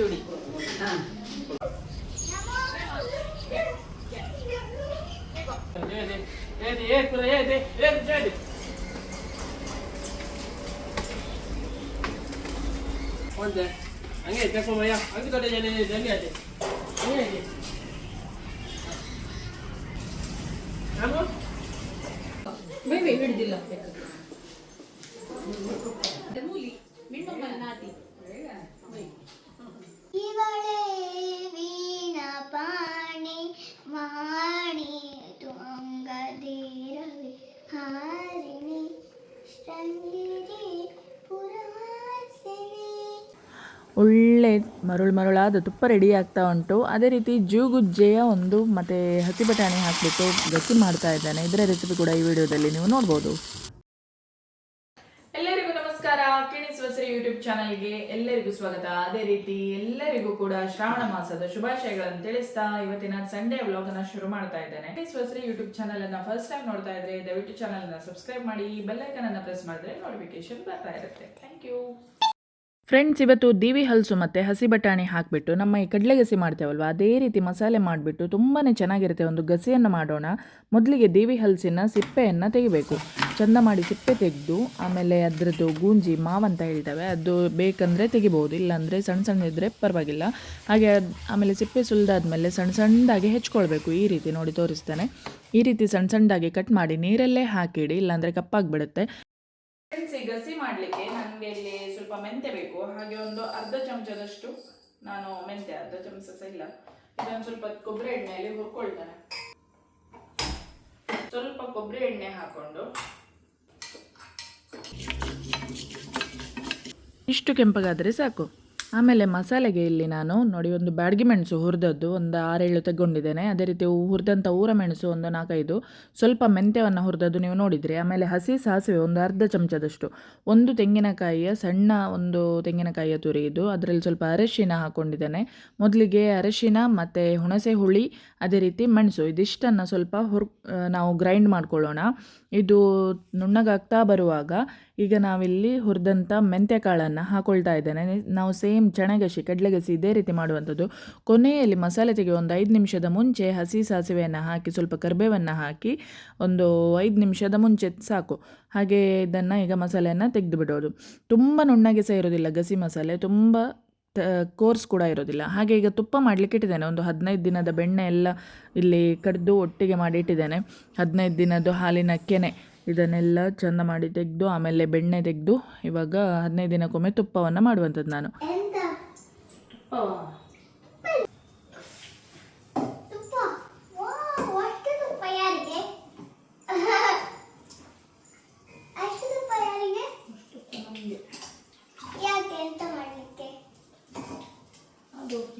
ಚೂಡಿ ಹಾ ಒಂದೇ ಹಂಗೆ ತೆಕೊಂಬಯ್ಯ ಹಂಗೆ ದೊಡ್ಡ ಜನ ಇದೆ ಹಂಗೆ ಇದೆ ಹಂಗೆ ಇದೆ ನಾನು ಬೈ ಬೈ ಹಿಡಿದಿಲ್ಲ ಮೂಲಿ ಮರುಳು ಮರುಳಾದ ತುಪ್ಪ ರೆಡಿ ಆಗ್ತಾ ಉಂಟು. ಅದೇ ರೀತಿ ಜೂಗುಜ್ಜೆಯ ಒಂದು ಮತ್ತು ಹಸಿ ಬಟಾಣಿ ಹಾಕಿಬಿಟ್ಟು ಗಟ್ಟಿ ಮಾಡ್ತಾ ಇದ್ದಾನೆ. ಇದರ ರೆಸಿಪಿ ಕೂಡ ಈ ವಿಡಿಯೋದಲ್ಲಿ ನೀವು ನೋಡ್ಬೋದು. ಎಲ್ಲರಿಗೂ ನಮಸ್ಕಾರ. ಕಿಣಿಸುವ ವಸರಿ ಯೂಟ್ಯೂಬ್ ಚಾನಲ್ಗೆ ಎಲ್ಲರಿಗೂ ಸ್ವಾಗತ. ಅದೇ ರೀತಿ ಎಲ್ಲರಿಗೂ ಕೂಡ ಶ್ರಾವಣ ಮಾಸದ ಶುಭಾಶಯಗಳನ್ನು ತಿಳಿಸ್ತಾ ಇವತ್ತಿನ ಸಂಡೇ ವ್ಲಾಗ್ ಅನ್ನ ಶುರು ಮಾಡ್ತಾ ಇದ್ದೇನೆ. ಕಿಣಿಸುವ ವಸರಿ ಯೂಟ್ಯೂಬ್ ಚಾನಲ್ ಅನ್ನ ಫಸ್ಟ್ ಟೈಮ್ ನೋಡ್ತಾ ಇದ್ರೆ ದಯವಿಟ್ಟು ಚಾನಲ್ ಅನ್ನ ಸಬ್ಸ್ಕ್ರೈಬ್ ಮಾಡಿ ಬೆಲ್ಲೈಕನ್ ಅನ್ನ ಪ್ರೆಸ್ ಮಾಡಿದ್ರೆ ನೋಟಿಫಿಕೇಶನ್ ಬರ್ತಾ ಇರುತ್ತೆ. ಥ್ಯಾಂಕ್ ಯು ಫ್ರೆಂಡ್ಸ್ ಇವತ್ತು ದೀವಿ ಹಲಸು ಮತ್ತು ಹಸಿ ಬಟಾಣಿ ಹಾಕಿಬಿಟ್ಟು ನಮ್ಮ ಈ ಕಡಲೆ ಗಸಿ ಮಾಡ್ತೇವಲ್ವ? ಅದೇ ರೀತಿ ಮಸಾಲೆ ಮಾಡಿಬಿಟ್ಟು ತುಂಬಾ ಚೆನ್ನಾಗಿರುತ್ತೆ ಒಂದು ಗಸಿಯನ್ನು ಮಾಡೋಣ. ಮೊದಲಿಗೆ ದೇವಿ ಹಲಸಿನ ಸಿಪ್ಪೆಯನ್ನು ತೆಗಿಬೇಕು. ಚಂದ ಮಾಡಿ ಸಿಪ್ಪೆ ತೆಗೆದು, ಆಮೇಲೆ ಅದರದ್ದು ಗೂಂಜಿ ಮಾವು ಅಂತ ಹೇಳ್ತೇವೆ ಅದು ಬೇಕಂದರೆ ತೆಗಿಬೋದು, ಇಲ್ಲಾಂದರೆ ಸಣ್ಣ ಸಣ್ಣ ಇದ್ದರೆ ಪರವಾಗಿಲ್ಲ. ಹಾಗೆ ಆಮೇಲೆ ಸಿಪ್ಪೆ ಸುಲಿದಾದ್ಮೇಲೆ ಸಣ್ಣ ಸಣ್ಣದಾಗಿ ಹೆಚ್ಕೊಳ್ಬೇಕು. ಈ ರೀತಿ ನೋಡಿ ತೋರಿಸ್ತೇನೆ. ಈ ರೀತಿ ಸಣ್ಣ ಸಣ್ಣದಾಗಿ ಕಟ್ ಮಾಡಿ ನೀರಲ್ಲೇ ಹಾಕಿಡಿ, ಇಲ್ಲಾಂದರೆ ಕಪ್ಪಾಗಿಬಿಡುತ್ತೆ. ಫ್ರೆಂಡ್ಸ್ ಗಸಿ ಮಾಡಲಿಕ್ಕೆ ನನಗೆ ಇಲ್ಲಿ ಸ್ವಲ್ಪ ಮೆಂತ್ಯ ಬೇಕು. ಹಾಗೆ ಒಂದು ಅರ್ಧ ಚಮಚದಷ್ಟು ನಾನು ಮೆಂತ್ಯ, ಅರ್ಧ ಚಮಚ ಸಹ ಇಲ್ಲ. ಇದೊಂದು ಸ್ವಲ್ಪ ಕೊಬ್ಬರಿ ಎಣ್ಣೆಯಲ್ಲಿ ಹುರ್ಕೊಳ್ತೇನೆ. ಸ್ವಲ್ಪ ಕೊಬ್ಬರಿ ಎಣ್ಣೆ ಹಾಕೊಂಡು. ಇಷ್ಟು ಕೆಂಪಗಾದರೆ ಸಾಕು. ಆಮೇಲೆ ಮಸಾಲೆಗೆ ಇಲ್ಲಿ ನಾನು ನೋಡಿ ಒಂದು ಬ್ಯಾಡಗಿ ಮೆಣಸು ಹುರಿದದ್ದು ಒಂದು ಆರೇಳು ತಗೊಂಡಿದ್ದೇನೆ. ಅದೇ ರೀತಿ ಹುರಿದಂಥ ಊರ ಮೆಣಸು ಒಂದು ನಾಲ್ಕೈದು. ಸ್ವಲ್ಪ ಮೆಂತ್ಯವನ್ನು ಹುರಿದದ್ದು ನೀವು ನೋಡಿದರೆ. ಆಮೇಲೆ ಹಸಿ ಸಾಸಿವೆ ಒಂದು ಅರ್ಧ ಚಮಚದಷ್ಟು. ಒಂದು ತೆಂಗಿನಕಾಯಿಯ ಸಣ್ಣ ಒಂದು ತೆಂಗಿನಕಾಯಿಯ ತುರಿ ಇದು. ಅದರಲ್ಲಿ ಸ್ವಲ್ಪ ಅರಶಿನ ಹಾಕ್ಕೊಂಡಿದ್ದೇನೆ ಮೊದಲಿಗೆ ಅರಶಿನ ಮತ್ತು ಹುಣಸೆ ಹುಳಿ, ಅದೇ ರೀತಿ ಮೆಣಸು. ಇದಿಷ್ಟನ್ನು ಸ್ವಲ್ಪ ಹುರ್ ನಾವು ಗ್ರೈಂಡ್ ಮಾಡ್ಕೊಳ್ಳೋಣ. ಇದು ನುಣ್ಣಗಾಗ್ತಾ ಬರುವಾಗ ಈಗ ನಾವಿಲ್ಲಿ ಹುರಿದಂಥ ಮೆಂತ್ಯ ಕಾಳನ್ನು ಹಾಕೊಳ್ತಾ ಇದ್ದೇನೆ. ನಾವು ಸೇಮ್ ಚಣಗಸಿ ಕಡಲೆಗಸಿ ಇದೇ ರೀತಿ ಮಾಡುವಂಥದ್ದು. ಕೊನೆಯಲ್ಲಿ ಮಸಾಲೆ ತೆಗೆ ಒಂದು ಐದು ನಿಮಿಷದ ಮುಂಚೆ ಹಸಿ ಸಾಸಿವೆಯನ್ನು ಹಾಕಿ, ಸ್ವಲ್ಪ ಕರಿಬೇವನ್ನು ಹಾಕಿ, ಒಂದು ಐದು ನಿಮಿಷದ ಮುಂಚೆ ಸಾಕು. ಹಾಗೆ ಇದನ್ನು ಈಗ ಮಸಾಲೆಯನ್ನು ತೆಗೆದು ಬಿಡೋದು ತುಂಬ ನುಣ್ಣಗೆ ಸಹ ಇರೋದಿಲ್ಲ ಗಸಿ ಮಸಾಲೆ, ತುಂಬ ಕೋರ್ಸ್ ಕೂಡ ಇರೋದಿಲ್ಲ. ಹಾಗೆ ಈಗ ತುಪ್ಪ ಮಾಡಲಿಕ್ಕೆ ಇಟ್ಟಿದ್ದೇನೆ. ಒಂದು ಹದಿನೈದು ದಿನದ ಬೆಣ್ಣೆ ಎಲ್ಲ ಇಲ್ಲಿ ಕಡ್ದು ಒಟ್ಟಿಗೆ ಮಾಡಿ ಇಟ್ಟಿದ್ದೇನೆ. ಹದಿನೈದು ದಿನದ್ದು ಹಾಲಿನ ಕೆನೆ. ಇದನ್ನೆಲ್ಲ ಚಂದ ಮಾಡಿ ತೆಗೆದು ಆಮೇಲೆ ಬೆಣ್ಣೆ ತೆಗೆದು ಇವಾಗ ಹದಿನೈದು ದಿನಕ್ಕೊಮ್ಮೆ ತುಪ್ಪವನ್ನು ಮಾಡುವಂಥದ್ದು ನಾನು.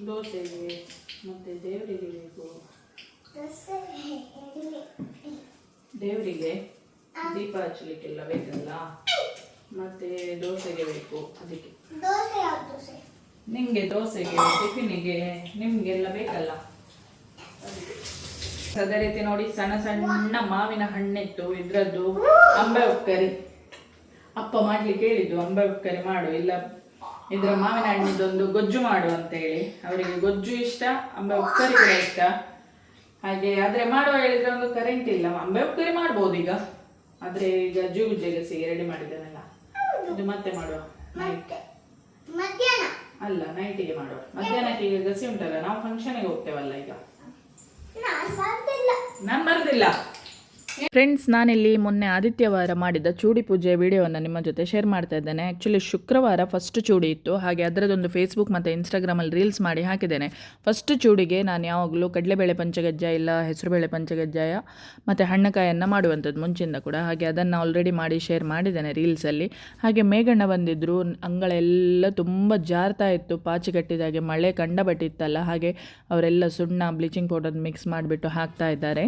ದೋಸೆಗೆ ಮತ್ತು ದೇವರಿಗೆ ಬೇಕು. ದೇವರಿಗೆ. ದೀಪ ಹಚ್ಚಲಿಕ್ಕೆಲ್ಲ ಬೇಕಲ್ಲ? ಮತ್ತೆ ದೋಸೆಗೆ ಬೇಕು ಅದಕ್ಕೆ. ದೋಸೆ ದೋಸೆ? ನಿಮಗೆ ದೋಸೆಗೆ ಟಿಫಿನಿಗೆ ನಿಮಗೆಲ್ಲ ಬೇಕಲ್ಲ? ಅದೇ ರೀತಿ ನೋಡಿ ಸಣ್ಣ ಸಣ್ಣ ಮಾವಿನ ಹಣ್ಣಿತ್ತು ಇದ್ರದ್ದು ಅಂಬೆ ಉಕ್ಕರಿ. ಅಪ್ಪ ಮಾಡ್ಲಿಕ್ಕೆ ಹೇಳಿದ್ದು ಅಂಬೆ ಉಕ್ಕರಿ ಮಾಡು ಇಲ್ಲ ಇದ್ರ ಮಾವಿನ ಹಣ್ಣಿದ್ದೊಂದು ಗೊಜ್ಜು ಮಾಡು ಅಂತ ಹೇಳಿ. ಅವರಿಗೆ ಗೊಜ್ಜು ಇಷ್ಟ ಅಂಬೆ ಉಕ್ಕರಿ ಕೂಡ ಇಷ್ಟ. ಹಾಗೆ ಆದ್ರೆ ಮಾಡುವ ಹೇಳಿದ್ರೆ ಒಂದು ಕರೆಂಟ್ ಇಲ್ಲ. ಅಂಬೆ ಉಕ್ಕರಿ ಮಾಡ್ಬೋದು ಈಗ. ಆದ್ರೆ ಈಗ ಜೂಗು ಸಿಗಿ ರೆಡಿ ಮಾಡಿದ್ದೇನಲ್ಲ. ಇದು ಮತ್ತೆ ಮಾಡುವ? ನೈಟ್ ಅಲ್ಲ ನೈಟಿಗೆ ಮಾಡುವ. ಮಧ್ಯಾಹ್ನಕ್ಕೆ ಈಗ ಗಸಿ ಉಂಟಲ್ಲ ನಾವು ಫಂಕ್ಷನ್ಗೆ ಹೋಗ್ತೇವಲ್ಲ ಈಗ. ನಾನು ಬರೋದಿಲ್ಲ. ಫ್ರೆಂಡ್ಸ್ ನಾನಿಲ್ಲಿ ಮೊನ್ನೆ ಆದಿತ್ಯವಾರ ಮಾಡಿದ ಚೂಡಿ ಪೂಜೆ ವಿಡಿಯೋವನ್ನು ನಿಮ್ಮ ಜೊತೆ ಶೇರ್ ಮಾಡ್ತಾ ಇದ್ದೇನೆ. ಆ್ಯಕ್ಚುಲಿ ಶುಕ್ರವಾರ ಫಸ್ಟ್ ಚೂಡಿ ಇತ್ತು. ಹಾಗೆ ಅದರದೊಂದು ಫೇಸ್ಬುಕ್ ಮತ್ತು ಇನ್ಸ್ಟಾಗ್ರಾಮಲ್ಲಿ ರೀಲ್ಸ್ ಮಾಡಿ ಹಾಕಿದ್ದೇನೆ. ಫಸ್ಟ್ ಚೂಡಿಗೆ ನಾನು ಯಾವಾಗಲೂ ಕಡಲೆಬೇಳೆ ಪಂಚಗಜ್ಜಾಯ ಇಲ್ಲ, ಹೆಸರುಬೇಳೆ ಪಂಚಗಜ್ಜಾಯ ಮತ್ತು ಹಣ್ಣಕಾಯನ್ನು ಮಾಡುವಂಥದ್ದು ಮುಂಚಿಂದ ಕೂಡ. ಹಾಗೆ ಅದನ್ನು ಆಲ್ರೆಡಿ ಮಾಡಿ ಶೇರ್ ಮಾಡಿದ್ದೇನೆ ರೀಲ್ಸಲ್ಲಿ ಹಾಗೆ ಮೇಘಣ್ಣ ಬಂದಿದ್ದರು ಅಂಗಳೆಲ್ಲ ತುಂಬ ಜಾರ್ತಾ ಇತ್ತು. ಪಾಚಿ ಕಟ್ಟಿದಾಗೆ ಮಳೆ ಕಂಡ ಬಟ್ಟಿತ್ತಲ್ಲ ಹಾಗೆ ಅವರೆಲ್ಲ ಸುಣ್ಣ ಬ್ಲೀಚಿಂಗ್ ಪೌಡರ್ ಮಿಕ್ಸ್ ಮಾಡಿಬಿಟ್ಟು ಹಾಕ್ತಾ ಇದ್ದಾರೆ.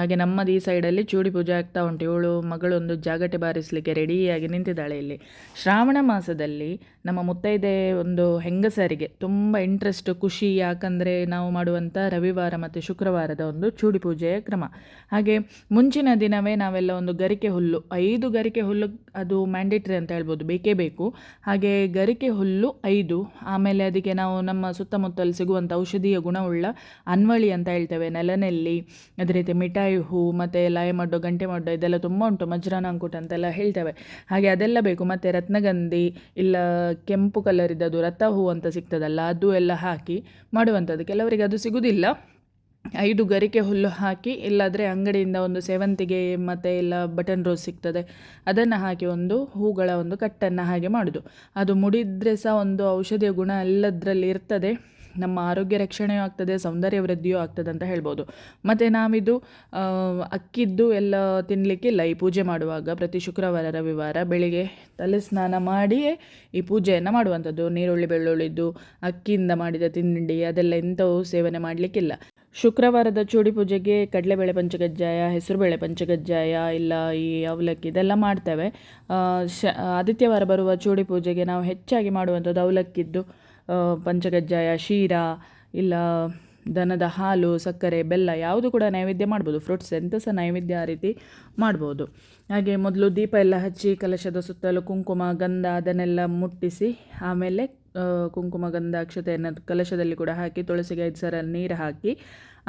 ಹಾಗೆ ನಮ್ಮದು ಈ ಸೈಡಲ್ಲಿ ಇಲ್ಲಿ ಚೂಡಿ ಪೂಜೆ ಆಗ್ತಾ ಉಂಟು. ಇವಳು ಮಗಳೊಂದು ಜಾಗಟೆ ಬಾರಿಸಲಿಕ್ಕೆ ರೆಡಿಯಾಗಿ ನಿಂತಿದ್ದಾಳೆ ಇಲ್ಲಿ. ಶ್ರಾವಣ ಮಾಸದಲ್ಲಿ ನಮ್ಮ ಮುತ್ತೈದೆ ಒಂದು ಹೆಂಗಸರಿಗೆ ತುಂಬ ಇಂಟ್ರೆಸ್ಟ್ ಖುಷಿ, ಯಾಕಂದರೆ ನಾವು ಮಾಡುವಂಥ ರವಿವಾರ ಮತ್ತು ಶುಕ್ರವಾರದ ಒಂದು ಚೂಡಿ ಪೂಜೆಯ ಕ್ರಮ. ಹಾಗೆ ಮುಂಚಿನ ದಿನವೇ ನಾವೆಲ್ಲ ಒಂದು ಗರಿಕೆ ಹುಲ್ಲು, ಐದು ಗರಿಕೆ ಹುಲ್ಲು ಅದು ಮ್ಯಾಂಡೇಟ್ರಿ ಅಂತ ಹೇಳ್ಬೋದು, ಬೇಕೇ ಬೇಕು. ಹಾಗೆ ಗರಿಕೆ ಹುಲ್ಲು ಐದು, ಆಮೇಲೆ ಅದಕ್ಕೆ ನಾವು ನಮ್ಮ ಸುತ್ತಮುತ್ತಲು ಸಿಗುವಂಥ ಔಷಧೀಯ ಗುಣವುಳ್ಳ ಅನ್ವಳಿ ಅಂತ ಹೇಳ್ತೇವೆ, ನೆಲನೆಲ್ಲಿ, ಅದೇ ರೀತಿ ಮಿಠಾಯಿ ಹೂ, ಮತ್ತು ಲಾಯಮಡ್ಡು ಗಂಟೆ ಮಡ್ಡು, ಇದೆಲ್ಲ ತುಂಬ ಉಂಟು ಮಜ್ರಾನಾಂಕುಟ ಅಂತೆಲ್ಲ ಹೇಳ್ತೇವೆ. ಹಾಗೆ ಅದೆಲ್ಲ ಬೇಕು, ಮತ್ತು ರತ್ನಗಂಧಿ, ಇಲ್ಲ ಕೆಂಪು ಕಲರ್ ಅದು ರಥ ಹೂ ಅಂತ ಸಿಗ್ತದಲ್ಲ, ಅದು ಎಲ್ಲ ಹಾಕಿ ಮಾಡುವಂಥದ್ದು. ಕೆಲವರಿಗೆ ಅದು ಸಿಗುವುದಿಲ್ಲ ಐದು ಗರಿಕೆ ಹುಲ್ಲು ಹಾಕಿ, ಇಲ್ಲಾದರೆ ಅಂಗಡಿಯಿಂದ ಒಂದು ಸೇವಂತಿಗೆ ಮತ್ತು ಇಲ್ಲ ಬಟನ್ ರೋಸ್ ಸಿಗ್ತದೆ. ಅದನ್ನು ಹಾಕಿ ಒಂದು ಹೂಗಳ ಒಂದು ಕಟ್ಟನ್ನು ಹಾಗೆ ಮಾಡೋದು. ಅದು ಮುಡಿದ್ರೆ ಸಹ ಒಂದು ಔಷಧಿಯ ಗುಣ ಎಲ್ಲದರಲ್ಲಿ ಇರ್ತದೆ. ನಮ್ಮ ಆರೋಗ್ಯ ರಕ್ಷಣೆಯೂ ಆಗ್ತದೆ, ಸೌಂದರ್ಯ ವೃದ್ಧಿಯೂ ಆಗ್ತದೆ ಅಂತ ಹೇಳ್ಬೋದು. ಮತ್ತು ನಾವಿದು ಅಕ್ಕಿದ್ದು ಎಲ್ಲ ತಿನ್ನಲಿಕ್ಕಿಲ್ಲ ಈ ಪೂಜೆ ಮಾಡುವಾಗ ಪ್ರತಿ ಶುಕ್ರವಾರ, ರವಿವಾರ ಬೆಳಿಗ್ಗೆ ತಲೆ ಸ್ನಾನ ಮಾಡಿಯೇ ಈ ಪೂಜೆಯನ್ನು ಮಾಡುವಂಥದ್ದು. ನೀರುಳ್ಳಿ, ಬೆಳ್ಳುಳ್ಳಿದ್ದು, ಅಕ್ಕಿಯಿಂದ ಮಾಡಿದ ತಿಂಡಿ ಅದೆಲ್ಲ ಎಂಥವು ಸೇವನೆ ಮಾಡಲಿಕ್ಕಿಲ್ಲ ಶುಕ್ರವಾರದ ಚೂಡಿ ಪೂಜೆಗೆ ಕಡಲೆಬೇಳೆ ಪಂಚಕಜ್ಜಾಯ ಹೆಸರುಬೇಳೆ ಪಂಚಕಜ್ಜಾಯ ಇಲ್ಲ ಈ ಅವಲಕ್ಕಿ ಇದೆಲ್ಲ ಮಾಡ್ತೇವೆ. ಶ, ಆದಿತ್ಯವಾರ ಬರುವ ಚೂಡಿ ಪೂಜೆಗೆ ನಾವು ಹೆಚ್ಚಾಗಿ ಮಾಡುವಂಥದ್ದು ಅವಲಕ್ಕಿದ್ದು. ಪಂಚಕಜ್ಜಾಯ ಶೀರಾ, ಇಲ್ಲ ದನದ ಹಾಲು, ಸಕ್ಕರೆ, ಬೆಲ್ಲ ಯಾವುದು ಕೂಡ ನೈವೇದ್ಯ ಮಾಡ್ಬೋದು. ಫ್ರೂಟ್ಸ್ ಎಂತ ಸಹ ನೈವೇದ್ಯ ಆ ರೀತಿ ಮಾಡ್ಬೋದು. ಹಾಗೆ ಮೊದಲು ದೀಪ ಎಲ್ಲ ಹಚ್ಚಿ ಕಲಶದ ಸುತ್ತಲೂ ಕುಂಕುಮ, ಗಂಧ ಅದನ್ನೆಲ್ಲ ಮುಟ್ಟಿಸಿ ಆಮೇಲೆ ಕುಂಕುಮ, ಗಂಧ ಅಕ್ಷತೆಯನ್ನು ಕಲಶದಲ್ಲಿ ಕೂಡ ಹಾಕಿ ತುಳಸಿಗೆ ಐದು ಸರ ನೀರು ಹಾಕಿ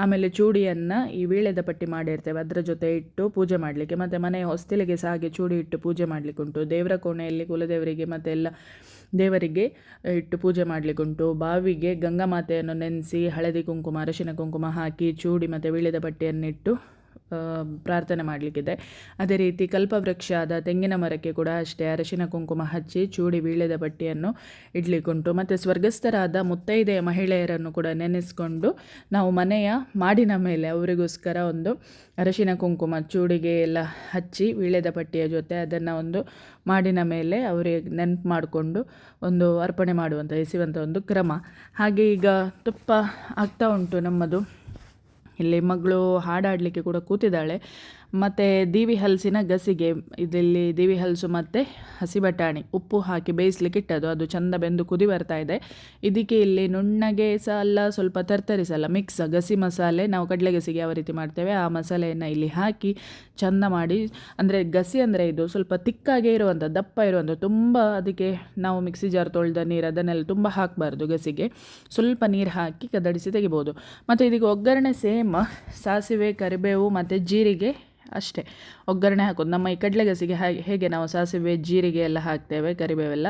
ಆಮೇಲೆ ಚೂಡಿಯನ್ನು ಈ ವೀಳ್ಯದ ಪಟ್ಟಿ ಮಾಡಿರ್ತೇವೆ. ಅದರ ಜೊತೆ ಇಟ್ಟು ಪೂಜೆ ಮಾಡಲಿಕ್ಕೆ. ಮತ್ತು ಮನೆಯ ಹೊಸ್ತಿಲಿಗೆ ಸಹ ಹಾಗೆ ಚೂಡಿ ಇಟ್ಟು ಪೂಜೆ ಮಾಡಲಿಕ್ಕುಂಟು. ದೇವರ ಕೋಣೆಯಲ್ಲಿ ಕುಲದೇವರಿಗೆ ಮತ್ತೆಲ್ಲ ದೇವರಿಗೆ ಇಟ್ಟು ಪೂಜೆ ಮಾಡಲಿಕ್ಕುಂಟು. ಬಾವಿಗೆ ಗಂಗಾ ಮಾತೆಯನ್ನು ನೆನೆಸಿ ಹಳದಿ ಕುಂಕುಮ ಅರಶಿನ ಕುಂಕುಮ ಹಾಕಿ ಚೂಡಿ ಮತ್ತು ವೀಳ್ಯದ ಪಟ್ಟಿಯನ್ನಿಟ್ಟು ಆ, ಪ್ರಾರ್ಥನೆ ಮಾಡಲಿಕ್ಕಿದೆ. ಅದೇ ರೀತಿ ಕಲ್ಪವೃಕ್ಷ ಆದ ತೆಂಗಿನ ಮರಕ್ಕೆ ಕೂಡ ಅಷ್ಟೇ ಅರಶಿನ ಕುಂಕುಮ ಹಚ್ಚಿ ಚೂಡಿ ವೀಳ್ಯದ ಬಟ್ಟೆಯನ್ನು ಇಡ್ಲಿಕ್ಕುಂಟು. ಮತ್ತು ಸ್ವರ್ಗಸ್ಥರಾದ ಮುತ್ತೈದೆಯ ಮಹಿಳೆಯರನ್ನು ಕೂಡ ನೆನೆಸ್ಕೊಂಡು ನಾವು ಮನೆಯ ಮಾಡಿನ ಮೇಲೆ ಅವರಿಗೋಸ್ಕರ ಒಂದು ಅರಶಿನ ಕುಂಕುಮ ಚೂಡಿಗೆ ಎಲ್ಲ ಹಚ್ಚಿ ವೀಳ್ಯದ ಪಟ್ಟಿಯ ಜೊತೆ ಅದನ್ನು ಒಂದು ಮಾಡಿನ ಮೇಲೆ ಅವರಿಗೆ ನೆನಪು ಮಾಡಿಕೊಂಡು ಒಂದು ಅರ್ಪಣೆ ಮಾಡುವಂಥ ಎಸೆಯುವಂಥ ಒಂದು ಕ್ರಮ. ಹಾಗೆ ಈಗ ತುಪ್ಪ ಆಗ್ತಾ ಉಂಟು ನಮ್ಮದು. ಇಲ್ಲಿ ಮಗಳು ಹಾಡಾಡಲಿಕ್ಕೆ ಕೂಡ ಕೂತಿದ್ದಾಳೆ. ಮತ್ತು ದೀವಿ ಹಲಸಿನ ಗಸಿಗೆ. ಇದರಲ್ಲಿ ದೀವಿ ಹಲಸು ಮತ್ತು ಹಸಿ ಬಟಾಣಿ. ಉಪ್ಪು ಹಾಕಿ ಬೇಯಿಸ್ಲಿಕ್ಕೆ ಇಟ್ಟದ್ದು. ಅದು ಚಂದ ಬೆಂದು ಕುದಿ ಬರ್ತಾ ಇದೆ. ಇದಕ್ಕೆ ಇಲ್ಲಿ ನುಣ್ಣಗೆ ಅಲ್ಲ ಸ್ವಲ್ಪ ತರ್ತರಿ ಮಿಕ್ಸ್ ಗಸಿ ಮಸಾಲೆ, ನಾವು ಕಡಲೆ ಗಸಿಗೆ ಯಾವ ರೀತಿ ಮಾಡ್ತೇವೆ, ಆ ಮಸಾಲೆಯನ್ನು ಇಲ್ಲಿ ಹಾಕಿ ಚಂದ ಮಾಡಿ. ಅಂದರೆ ಗಸಿ ಅಂದರೆ ಇದು ಸ್ವಲ್ಪ ತಿಕ್ಕಾಗೇ ಇರುವಂಥ ದಪ್ಪ ಇರುವಂಥ ತುಂಬ ಅದಕ್ಕೆ ನಾವು ಮಿಕ್ಸಿ ಜಾರ್ ತೊಳೆದ ನೀರು ಅದನ್ನೆಲ್ಲ ತುಂಬ ಹಾಕಬಾರ್ದು ಗಸಿಗೆ. ಸ್ವಲ್ಪ ನೀರು ಹಾಕಿ ಕದಡಿಸಿ ತೆಗಿಬೋದು. ಮತ್ತು ಇದಕ್ಕೆ ಒಗ್ಗರಣೆ ಸೇಮ್. ಸಾಸಿವೆ, ಕರಿಬೇವು ಮತ್ತು ಜೀರಿಗೆ ಅಷ್ಟೇ. ಒಗ್ಗರಣೆ ಹಾಕೋದು. ನಮ್ಮ ಈ ಕಡಲೆಗಸಿಗೆ ಹಾಗೆ ಹೇಗೆ ನಾವು ಸಾಸಿವೆ ಜೀರಿಗೆ ಎಲ್ಲ ಹಾಕ್ತೇವೆ ಕರಿಬೇವೆಲ್ಲ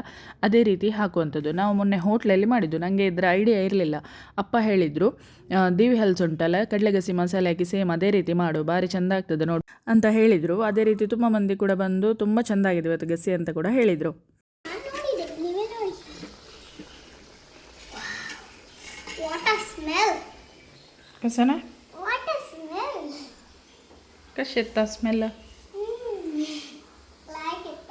ಅದೇ ರೀತಿ ಹಾಕುವಂಥದ್ದು. ನಾವು ಮೊನ್ನೆ ಹೋಟ್ಲಲ್ಲಿ ಮಾಡಿದ್ದು. ನನಗೆ ಇದರ ಐಡಿಯಾ ಇರಲಿಲ್ಲ. ಅಪ್ಪ ಹೇಳಿದರು ದೀವಿ ಹಲ್ಸು ಉಂಟಲ್ಲ ಕಡಲೆಗಸಿ ಮಸಾಲೆ ಹಾಕಿ ಸೇಮ್ ಅದೇ ರೀತಿ ಮಾಡು. ಭಾರಿ ಚೆಂದ ಆಗ್ತದೆ ನೋಡು. ಅಂತ ಹೇಳಿದರು. ಅದೇ ರೀತಿ ತುಂಬ ಮಂದಿ ಕೂಡ ಬಂದು ತುಂಬ ಚೆಂದ ಆಗಿದೆ ಇವತ್ತು ಗಸಿ ಅಂತ ಕೂಡ ಹೇಳಿದರು. ಸ್ಮೆಲ್ ಲೈಕ್ ಇಟ್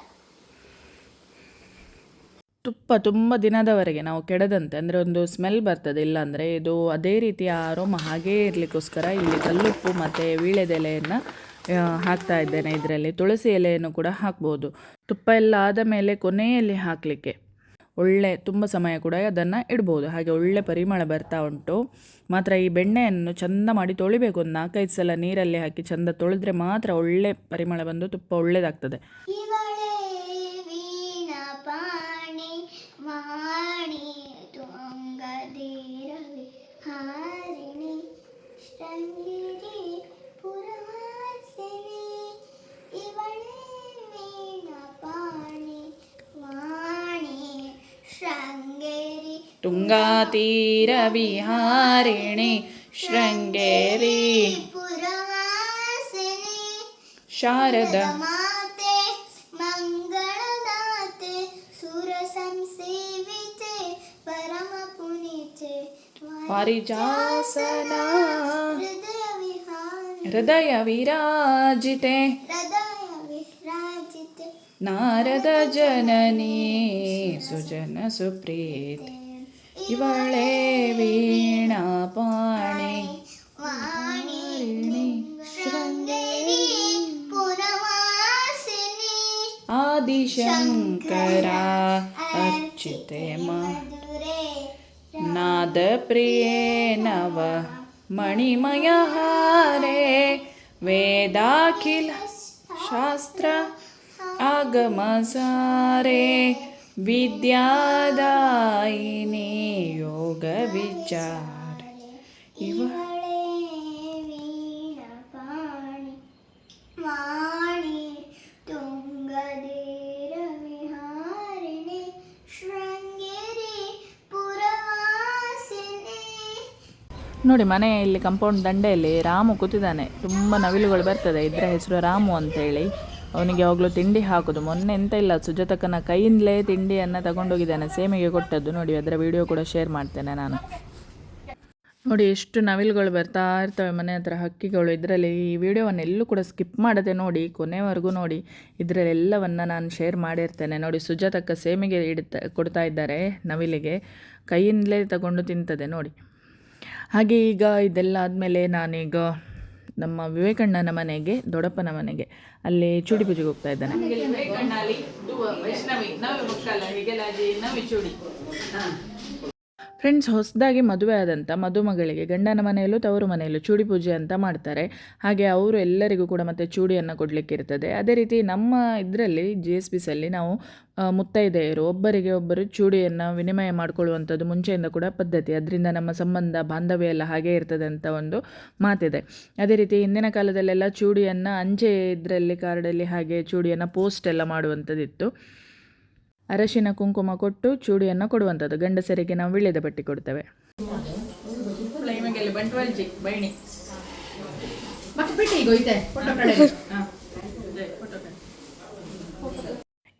ತುಪ್ಪ ತುಂಬ ದಿನದವರೆಗೆ ನಾವು ಕೆಡದಂತೆ, ಅಂದರೆ ಒಂದು ಸ್ಮೆಲ್ ಬರ್ತದೆ, ಇಲ್ಲಾಂದರೆ ಇದು ಅದೇ ರೀತಿಯ ಆರೋಮ ಹಾಗೇ ಇರಲಿಕ್ಕೋಸ್ಕರ ಇಲ್ಲಿ ಕಲ್ಲುಪ್ಪು ಮತ್ತು ವೀಳೆದೆಲೆಯನ್ನು ಹಾಕ್ತಾ ಇದ್ದೇನೆ. ಇದರಲ್ಲಿ ತುಳಸಿ ಎಲೆಯನ್ನು ಕೂಡ ಹಾಕ್ಬೋದು. ತುಪ್ಪ ಎಲ್ಲ ಆದ ಮೇಲೆ ಕೊನೆಯಲ್ಲಿ ಹಾಕಲಿಕ್ಕೆ. ಒಳ್ಳೆ ತುಂಬ ಸಮಯ ಕೂಡ ಅದನ್ನು ಇಡ್ಬೋದು. ಹಾಗೆ ಒಳ್ಳೆ ಪರಿಮಳ ಬರ್ತಾ ಉಂಟು. ಮಾತ್ರ ಈ ಬೆಣ್ಣೆಯನ್ನು ಚಂದ ಮಾಡಿ ತೊಳಿಬೇಕು. ಒಂದು ನಾಲ್ಕೈದು ಸಲ ನೀರಲ್ಲಿ ಹಾಕಿ ಚಂದ ತೊಳೆದ್ರೆ ಮಾತ್ರ ಒಳ್ಳೆ ಪರಿಮಳ ಬಂದು ತುಪ್ಪ ಒಳ್ಳೆಯದಾಗ್ತದೆ ಇವಳೇ तुङ्गातीरविहारिणि शृङ्गेरी शारदाते सुरसंसेविते परम पुनिते परिचासदा हृदय विराजिते हृदय विराजिते नारद जननी सुजन सुप्रीते। ಇವಳೆ ळे वीणापाणि श्रे आदिशङ्करा अर्चिते म नादप्रिये नवमणिमयहारे वेदाखिलशास्त्र आगमसारे ವಿದ್ಯಾದಾಯಿನಿ ಯೋಗ ವಿಚಾರ. ಇವ ನೋಡಿ ಮನೆ ಇಲ್ಲಿ ಕಂಪೌಂಡ್ ದಂಡೆಯಲ್ಲಿ ರಾಮು ಕೂತಿದ್ದಾನೆ. ತುಂಬ ನವಿಲುಗಳು ಬರ್ತದೆ. ಇದರ ಹೆಸರು ರಾಮು ಅಂತೇಳಿ. ಅವನಿಗೆ ಯಾವಾಗಲೂ ತಿಂಡಿ ಹಾಕೋದು. ಮೊನ್ನೆ ಎಂತ ಇಲ್ಲ, ಸುಜಾತಕ್ಕನ ಕೈಯಿಂದಲೇ ತಿಂಡಿಯನ್ನು ತಗೊಂಡೋಗಿದ್ದಾನೆ. ಸೇಮಿಗೆ ಕೊಟ್ಟದ್ದು. ನೋಡಿ, ಅದರ ವಿಡಿಯೋ ಕೂಡ ಶೇರ್ ಮಾಡ್ತೇನೆ ನಾನು. ನೋಡಿ, ಎಷ್ಟು ನವಿಲುಗಳು ಬರ್ತಾ ಇರ್ತವೆ ಮನೆ ಹತ್ರ. ಹಕ್ಕಿಗಳು ಇದರಲ್ಲಿ ಈ ವಿಡಿಯೋವನ್ನು ಎಲ್ಲೂ ಕೂಡ ಸ್ಕಿಪ್ ಮಾಡದೆ ನೋಡಿ, ಕೊನೆವರೆಗೂ ನೋಡಿ ಇದರಲ್ಲೆಲ್ಲವನ್ನು ನಾನು ಶೇರ್ ಮಾಡಿರ್ತೇನೆ. ನೋಡಿ, ಸುಜಾತಕ್ಕ ಸೇಮಿಗೆ ಇಡ್ತಾ ಕೊಡ್ತಾ ಇದ್ದಾರೆ ನವಿಲಿಗೆ. ಕೈಯಿಂದಲೇ ತಗೊಂಡು ತಿಂತದೆ ನೋಡಿ. ಹಾಗೆ ಈಗ ಇದೆಲ್ಲ ಆದಮೇಲೆ ನಾನೀಗ ನಮ್ಮ ವಿವೇಕಣ್ಣನ ಮನೆಗೆ ದೊಡ್ಡಪ್ಪನ ಮನೆಗೆ ಅಲ್ಲಿ ಚೂಡಿ ಪೂಜೆಗೆ ಹೋಗ್ತಾ ಇದ್ದಾನೆ. ಫ್ರೆಂಡ್ಸ್ ಹೊಸದಾಗಿ ಮದುವೆ ಆದಂಥ ಮದುಮಗಳಿಗೆ, ಗಂಡನ ಮನೆಯಲ್ಲೂ ತವರು ಮನೆಯಲ್ಲೂ ಚೂಡಿ ಪೂಜೆ ಅಂತ ಮಾಡ್ತಾರೆ. ಹಾಗೆ ಅವರು ಎಲ್ಲರಿಗೂ ಕೂಡ ಮತ್ತೆ ಚೂಡಿಯನ್ನು ಕೊಡಲಿಕ್ಕೆ ಇರ್ತದೆ. ಅದೇ ರೀತಿ ನಮ್ಮ ಇದರಲ್ಲಿ ಜಿ ಎಸ್ ಬಿಸಲ್ಲಿ ನಾವು ಮುತ್ತೈದೆಯರು, ಒಬ್ಬರಿಗೆ ಒಬ್ಬರು ಚೂಡಿಯನ್ನು ವಿನಿಮಯ ಮಾಡಿಕೊಳ್ಳುವಂಥದ್ದು ಮುಂಚೆಯಿಂದ ಕೂಡ ಪದ್ಧತಿ. ಅದರಿಂದ ನಮ್ಮ ಸಂಬಂಧ, ಬಾಂಧವ್ಯ ಎಲ್ಲ ಹಾಗೇ ಇರ್ತದೆ ಅಂತ ಒಂದು ಮಾತಿದೆ. ಅದೇ ರೀತಿ ಹಿಂದಿನ ಕಾಲದಲ್ಲೆಲ್ಲ ಚೂಡಿಯನ್ನು ಅಂಚೆ ಇದರಲ್ಲಿ, ಕಾರ್ಡಲ್ಲಿ ಹಾಗೆ ಚೂಡಿಯನ್ನು ಪೋಸ್ಟ್ ಎಲ್ಲ ಮಾಡುವಂಥದ್ದಿತ್ತು. ಅರಶಿನ ಕುಂಕುಮ ಕೊಟ್ಟು ಚೂಡಿಯನ್ನು ಕೊಡುವಂಥದ್ದು. ಗಂಡಸರಿಗೆ ನಾವು ವಿಳ್ಯದ ಬಟ್ಟೆ ಕೊಡ್ತೇವೆ.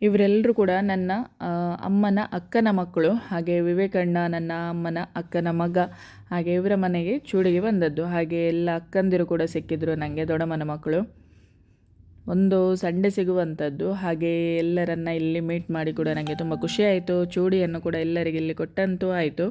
ಇವರೆಲ್ಲರೂ ಕೂಡ ನನ್ನ ಅಮ್ಮನ ಅಕ್ಕನ ಮಕ್ಕಳು ಹಾಗೆ ವಿವೇಕಣ್ಣ ನನ್ನ ಅಮ್ಮನ ಅಕ್ಕನ ಮಗ ಹಾಗೆ ಇವರ ಮನೆಗೆ ಚೂಡಿಗೆ ಬಂದದ್ದು. ಹಾಗೆ ಎಲ್ಲ ಅಕ್ಕಂದಿರು ಕೂಡ ಸಿಕ್ಕಿದ್ರು ನನಗೆ ದೊಡ್ಡಮ್ಮನ ಮಕ್ಕಳು. ಒಂದು ಸಂಡೆ ಸಿಗುವಂಥದ್ದು. ಹಾಗೆ ಎಲ್ಲರನ್ನ ಇಲ್ಲಿ ಮೀಟ್ ಮಾಡಿ ಕೂಡ ನನಗೆ ತುಂಬ ಖುಷಿಯಾಯಿತು ಚೂಡಿಯನ್ನು ಕೂಡ ಎಲ್ಲರಿಗೆ ಇಲ್ಲಿ ಕೊಟ್ಟಂತೂ ಆಯಿತು.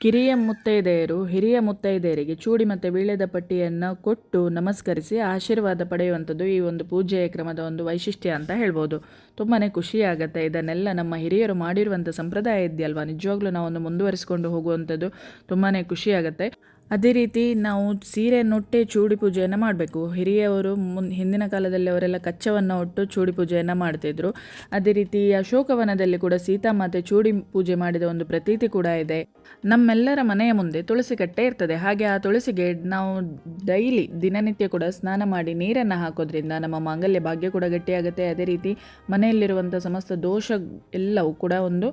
ಕಿರಿಯ ಮುತ್ತೈದೆಯರು, ಹಿರಿಯ ಮುತ್ತೈದೆಯರಿಗೆ ಚೂಡಿ ಮತ್ತು ವೀಳ್ಯದ ಪಟ್ಟಿಯನ್ನು ಕೊಟ್ಟು ನಮಸ್ಕರಿಸಿ ಆಶೀರ್ವಾದ ಪಡೆಯುವಂಥದ್ದು ಈ ಒಂದು ಪೂಜೆಯ ಕ್ರಮದ ಒಂದು ವೈಶಿಷ್ಟ್ಯ ಅಂತ ಹೇಳ್ಬೋದು. ತುಂಬಾ ಖುಷಿಯಾಗುತ್ತೆ ಇದನ್ನೆಲ್ಲ ನಮ್ಮ ಹಿರಿಯರು ಮಾಡಿರುವಂಥ ಸಂಪ್ರದಾಯ ಇದೆಯಲ್ವಾ? ನಿಜವಾಗ್ಲೂ ನಾವೊಂದು ಮುಂದುವರಿಸಿಕೊಂಡು ಹೋಗುವಂಥದ್ದು ತುಂಬಾ ಖುಷಿಯಾಗತ್ತೆ ಅದೇ ರೀತಿ ನಾವು ಸೀರೆಯನ್ನುಟ್ಟೆ ಚೂಡಿ ಪೂಜೆಯನ್ನು ಮಾಡಬೇಕು. ಹಿರಿಯವರು ಮುನ್, ಹಿಂದಿನ ಕಾಲದಲ್ಲಿ ಅವರೆಲ್ಲ ಕಚ್ಚವನ್ನು ಉಟ್ಟು ಚೂಡಿ ಪೂಜೆಯನ್ನು ಮಾಡ್ತಿದ್ರು. ಅದೇ ರೀತಿ ಅಶೋಕವನದಲ್ಲಿ ಕೂಡ ಸೀತಾಮಾತೆ ಚೂಡಿ ಪೂಜೆ ಮಾಡಿದ ಒಂದು ಪ್ರತೀತಿ ಕೂಡ ಇದೆ. ನಮ್ಮೆಲ್ಲರ ಮನೆಯ ಮುಂದೆ ತುಳಸಿ ಕಟ್ಟೆ ಇರ್ತದೆ. ಹಾಗೆ ಆ ತುಳಸಿಗೆ ನಾವು ಡೈಲಿ ದಿನನಿತ್ಯ ಕೂಡ ಸ್ನಾನ ಮಾಡಿ ನೀರನ್ನು ಹಾಕೋದ್ರಿಂದ ನಮ್ಮ ಮಾಂಗಲ್ಯ ಭಾಗ್ಯ ಕೂಡ ಗಟ್ಟಿಯಾಗುತ್ತೆ. ಅದೇ ರೀತಿ ಮನೆಯಲ್ಲಿರುವಂಥ ಸಮಸ್ತ ದೋಷ ಎಲ್ಲವೂ ಕೂಡ ಒಂದು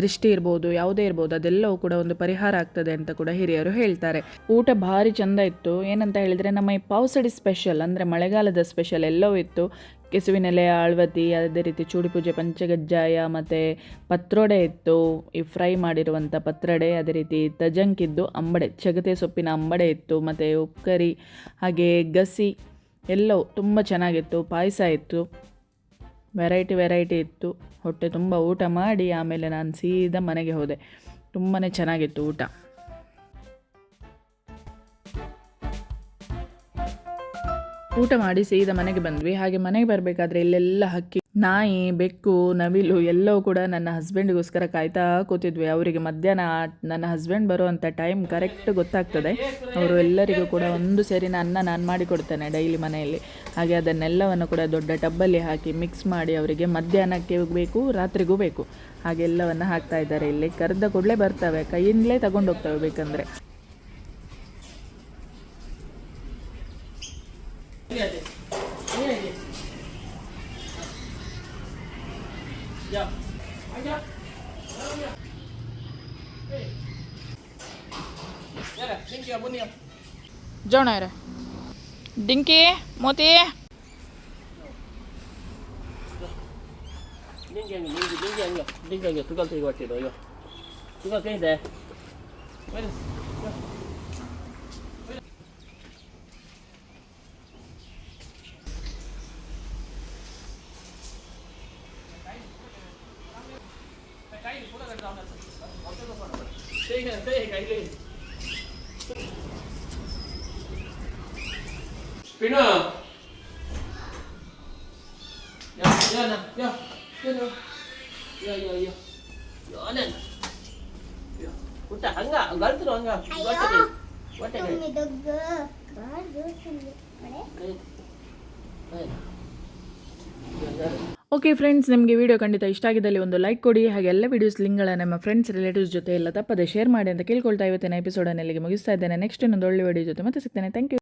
ದೃಷ್ಟಿ ಇರ್ಬೋದು, ಯಾವುದೇ ಇರ್ಬೋದು, ಅದೆಲ್ಲವೂ ಕೂಡ ಒಂದು ಪರಿಹಾರ ಆಗ್ತದೆ ಅಂತ ಕೂಡ ಹಿರಿಯರು ಹೇಳ್ತಾರೆ. ಊಟ ಭಾರಿ ಚಂದ ಇತ್ತು. ಏನಂತ ಹೇಳಿದರೆ ನಮ್ಮ ಈ ಪೌಸಡಿ ಸ್ಪೆಷಲ್ ಅಂದರೆ ಮಳೆಗಾಲದ ಸ್ಪೆಷಲ್ ಎಲ್ಲವೂ ಇತ್ತು. ಕೆಸುವಿನೆಲೆ, ಆಳ್ವತಿ, ಅದೇ ರೀತಿ ಚೂಡಿ ಪೂಜೆ, ಪಂಚಗಜ್ಜಾಯ ಮತ್ತು ಪತ್ರೊಡೆ ಇತ್ತು. ಈ ಫ್ರೈ ಮಾಡಿರುವಂಥ ಪತ್ರೊಡೆ, ಅದೇ ರೀತಿ ತಜಂಕಿದ್ದು ಅಂಬಡೆ, ಚಗತೆ ಸೊಪ್ಪಿನ ಅಂಬಡೆ ಇತ್ತು. ಮತ್ತು ಉಪ್ಕರಿ, ಹಾಗೆ ಗಸಿ ಎಲ್ಲವೂ ತುಂಬ ಚೆನ್ನಾಗಿತ್ತು. ಪಾಯಸ ಇತ್ತು. ವೆರೈಟಿ ವೆರೈಟಿ ಇತ್ತು. ಹೊಟ್ಟೆ ತುಂಬ ಊಟ ಮಾಡಿ ಆಮೇಲೆ ನಾನು ಸೀದಾ ಮನೆಗೆ ಹೋದೆ. ತುಂಬಾ ಚೆನ್ನಾಗಿತ್ತು ಊಟ. ಊಟ ಮಾಡಿ ಸೀದಾ ಮನೆಗೆ ಬಂದ್ವಿ. ಹಾಗೆ ಮನೆಗೆ ಬರಬೇಕಾದ್ರೆ ಇಲ್ಲೆಲ್ಲ ಹಕ್ಕಿ, ನಾಯಿ, ಬೆಕ್ಕು, ನವಿಲು ಎಲ್ಲವೂ ಕೂಡ ನನ್ನ ಹಸ್ಬೆಂಡ್ಗೋಸ್ಕರ ಕಾಯ್ತಾ ಕೂತಿದ್ವಿ. ಅವರಿಗೆ ಮಧ್ಯಾಹ್ನ ನನ್ನ ಹಸ್ಬೆಂಡ್ ಬರುವಂಥ ಟೈಮ್ ಕರೆಕ್ಟ್ ಗೊತ್ತಾಗ್ತದೆ. ಅವರು ಎಲ್ಲರಿಗೂ ಕೂಡ ಒಂದು ಸೇರಿನ ಅನ್ನ ನಾನು ಮಾಡಿಕೊಡ್ತೇನೆ ಡೈಲಿ ಮನೆಯಲ್ಲಿ. ಹಾಗೆ ಅದನ್ನೆಲ್ಲವನ್ನು ಕೂಡ ದೊಡ್ಡ ಟಬ್ಬಲ್ಲಿ ಹಾಕಿ ಮಿಕ್ಸ್ ಮಾಡಿ ಅವರಿಗೆ ಮಧ್ಯಾಹ್ನಕ್ಕೆ ಬೇಕು, ರಾತ್ರಿಗೂ ಬೇಕು. ಹಾಗೆಲ್ಲವನ್ನು ಹಾಕ್ತಾ ಇದ್ದಾರೆ ಇಲ್ಲಿ. ಕರೆದ ಕೂಡಲೇ ಬರ್ತವೆ. ಕೈಯಿಂದಲೇ ತಗೊಂಡೋಗ್ತವೆ ಬೇಕಂದರೆ. જણાય રે ડિંકી મોતી ડિંકી ડિંકી તું કઈ દે ಓಕೆ ಫ್ರೆಂಡ್ಸ್ ನಿಮಗೆ ವಿಡಿಯೋ ಖಂಡಿತ ಇಷ್ಟ ಆಗಿದ್ದಲ್ಲಿ ಒಂದು ಲೈಕ್ ಕೊಡಿ ಹಾಗೆ ಎಲ್ಲ ವೀಡಿಯೋಸ್ ಲಿಂಕ್ಗಳ ನಮ್ಮ ಫ್ರೆಂಡ್ಸ್ ರಿಲೇಟಿವ್ಸ್ ಜೊತೆ ಎಲ್ಲ ತಪ್ಪದೆ ಶೇರ್ ಮಾಡಿ ಅಂತ ಕೇಳ್ಕೊಳ್ತಾ ಇವತ್ತಿನ ಎಪಿಸೋಡನ್ನು ಅಲ್ಲಿಗೆ ಮುಗಿಸ್ತಾ ಇದ್ದೇನೆ. ನೆಕ್ಸ್ಟ್ ಇನ್ನೊಂದು ಒಳ್ಳೆ ವಿಡಿಯೋ ಜೊತೆ ಮತ್ತೆ ಸಿಗ್ತೇನೆ. Thank you